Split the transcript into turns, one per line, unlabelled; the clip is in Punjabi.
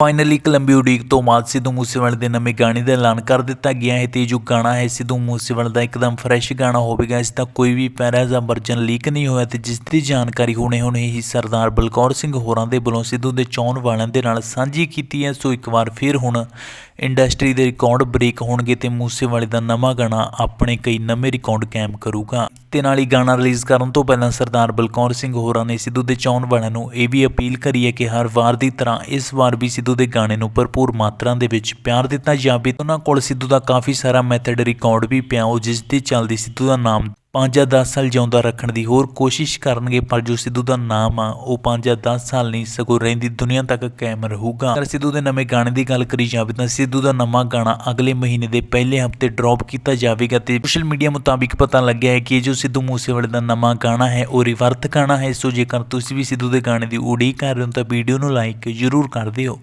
ਫਾਈਨਲੀ ਇੱਕ ਉਡੀਕ ਤੋਂ ਬਾਅਦ ਸਿੱਧੂ ਮੂਸੇਵਾਲੇ ਦੇ ਨਵੇਂ ਗਾਣੇ ਦਾ ਐਲਾਨ ਕਰ ਦਿੱਤਾ ਗਿਆ ਹੈ ਤੇ ਜੋ ਗਾਣਾ ਹੈ, ਸਿੱਧੂ ਮੂਸੇਵਾਲੇ ਦਾ ਇੱਕਦਮ ਫਰੈਸ਼ ਗਾਣਾ ਹੋਵੇਗਾ। ਇਸ ਦਾ ਕੋਈ ਵੀ ਪੈਰਾ ਜਾਂ ਵਰਜਨ ਲੀਕ ਨਹੀਂ ਹੋਇਆ ਤੇ ਜਿਸ ਦੀ ਜਾਣਕਾਰੀ ਹੁਣੇ ਹੁਣੇ ਹੀ ਸਰਦਾਰ ਬਲਕੌਰ ਸਿੰਘ ਹੋਰਾਂ ਦੇ ਵੱਲੋਂ ਸਿੱਧੂ ਦੇ ਚਾਹਣ ਵਾਲਿਆਂ ਦੇ ਨਾਲ ਸਾਂਝੀ ਕੀਤੀ ਹੈ। ਸੋ ਇੱਕ ਵਾਰ ਫਿਰ ਹੁਣ ਇੰਡਸਟਰੀ ਦੇ ਰਿਕਾਰਡ ਬ੍ਰੇਕ ਹੋਣਗੇ ਤੇ ਮੂਸੇਵਾਲੇ ਦਾ ਨਵਾਂ ਗਾਣਾ ਆਪਣੇ ਕਈ ਨਵੇਂ ਰਿਕਾਰਡ ਕਾਇਮ ਕਰੂਗਾ। ਤੇ ਨਾਲ ਹੀ ਗਾਣਾ ਰਿਲੀਜ਼ ਕਰਨ ਤੋਂ ਪਹਿਲਾਂ ਸਰਦਾਰ ਬਲਕੌਰ ਸਿੰਘ ਹੋਰਾਂ ਨੇ ਸਿੱਧੂ ਦੇ ਚਾਹਣ ਵਾਲਿਆਂ ਨੂੰ ਇਹ ਵੀ ਅਪੀਲ ਕਰੀ ਹੈ ਕਿ ਹਰ ਵਾਰ ਦੀ ਤਰ੍ਹਾਂ ਇਸ ਵਾਰ ਵੀ ਸਿੱਧੂ ਦੇ ਗਾਣੇ ਨੂੰ ਭਰਪੂਰ ਮਾਤਰਾ ਦੇ ਵਿੱਚ ਪਿਆਰ ਦਿੱਤਾ ਜਾਵੇ। ਉਹਨਾਂ ਕੋਲ ਸਿੱਧੂ ਦਾ ਕਾਫੀ ਸਾਰਾ ਮੈਥਡ ਰਿਕਾਰਡ ਵੀ ਪਿਆ, ਉਹ ਜਿਸ ਦੇ ਚੱਲਦੀ ਸਿੱਧੂ ਦਾ ਨਾਮ 5 ਜਾਂ 10 ਸਾਲ ਜਿਉਂਦਾ ਰੱਖਣ ਦੀ ਹੋਰ ਕੋਸ਼ਿਸ਼ ਕਰਨਗੇ, ਪਰ ਜੋ ਸਿੱਧੂ ਦਾ ਨਾਮ ਆ, ਉਹ 5 ਜਾਂ 10 ਸਾਲ ਨਹੀਂ, ਸਗੋਂ ਰਹਿੰਦੀ ਦੁਨੀਆ ਤੱਕ ਕਾਇਮ ਰਹੂਗਾ। ਅਗਰ ਸਿੱਧੂ ਦੇ ਨਵੇਂ ਗਾਣੇ ਦੀ ਗੱਲ ਕਰੀ ਜਾਵੇ, ਤਾਂ ਸਿੱਧੂ ਦਾ ਨਵਾਂ ਗਾਣਾ ਅਗਲੇ ਮਹੀਨੇ ਦੇ ਪਹਿਲੇ ਹਫ਼ਤੇ ਡ੍ਰੌਪ ਕੀਤਾ ਜਾਵੇਗਾ ਤੇ ਸੋਸ਼ਲ ਮੀਡੀਆ ਮੁਤਾਬਿਕ ਪਤਾ ਲੱਗਿਆ ਹੈ ਕਿ ਜੋ ਸਿੱਧੂ ਮੂਸੇਵਾਲੇ ਦਾ ਨਵਾਂ ਗਾਣਾ ਹੈ, ਉਹ ਰਿਵਰਤ ਗਾਣਾ ਹੈ। ਸੋ ਜੇਕਰ ਤੁਸੀਂ ਵੀ ਸਿੱਧੂ ਦੇ ਗਾਣੇ ਦੀ ਉਡੀਕ ਕਰ ਰਹੇ ਹੋ, ਤਾਂ ਵੀਡੀਓ ਨੂੰ ਲਾਈਕ ਜ਼ਰੂਰ ਕਰ ਦਿਓ।